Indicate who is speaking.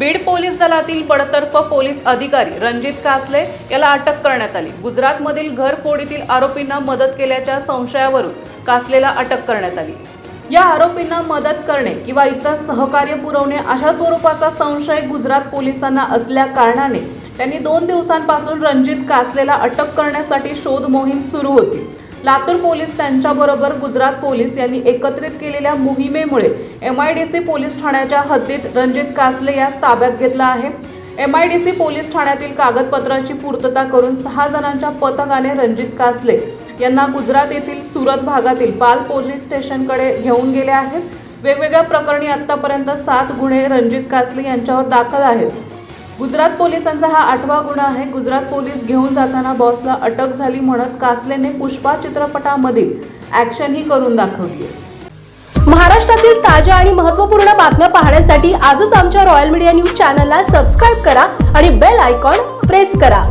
Speaker 1: Beed police दलातील बडतर्फ police अधिकारी रणजित कासले याला अटक करण्यात आली. गुजरातमधील घरफोडीतील आरोपींना मदत केल्याच्या संशयावरून कासलेला अटक करण्यात आली. या आरोपींना मदत करणे किंवा इतर सहकार्य पुरवणे अशा स्वरूपाचा संशय गुजरात पोलिसांना असल्या कारणाने त्यांनी दोन दिवसांपासून रणजित कासलेला अटक करण्यासाठी शोध मोहीम सुरू होती. लातूर पोलीस त्यांच्याबरोबर गुजरात पोलीस यांनी एकत्रित केलेल्या मोहिमेमुळे M I D C police ठाण्याच्या हद्दीत रणजित कासले यास ताब्यात घेतला आहे. M I D C police ठाण्यातील कागदपत्राची पूर्तता करून सहा जणांच्या पथकाने रणजित कासले यांना गुजरात येथील सुरत भागातील पाल पोलीस स्टेशनकडे घेऊन गेले आहेत. वेगवेगळ्या प्रकरणी आतापर्यंत सात गुन्हे रणजित कासले यांच्यावर दाखल आहेत. गुजरात पोलिसांचा हा आठवा गुन्हा आहे. गुजरात पोलीस घेऊन जाताना बॉसला अटक झाली म्हणत कासलेने पुष्पा चित्रपटामधील ॲक्शन ही करून दाखवली
Speaker 2: महाराष्ट्रातील ताज्या आणि महत्त्वपूर्ण बातम्या पाहण्यासाठी आजच आमच्या रॉयल मीडिया न्यूज चॅनलला सबस्क्राईब करा आणि बेल आयकॉन प्रेस करा.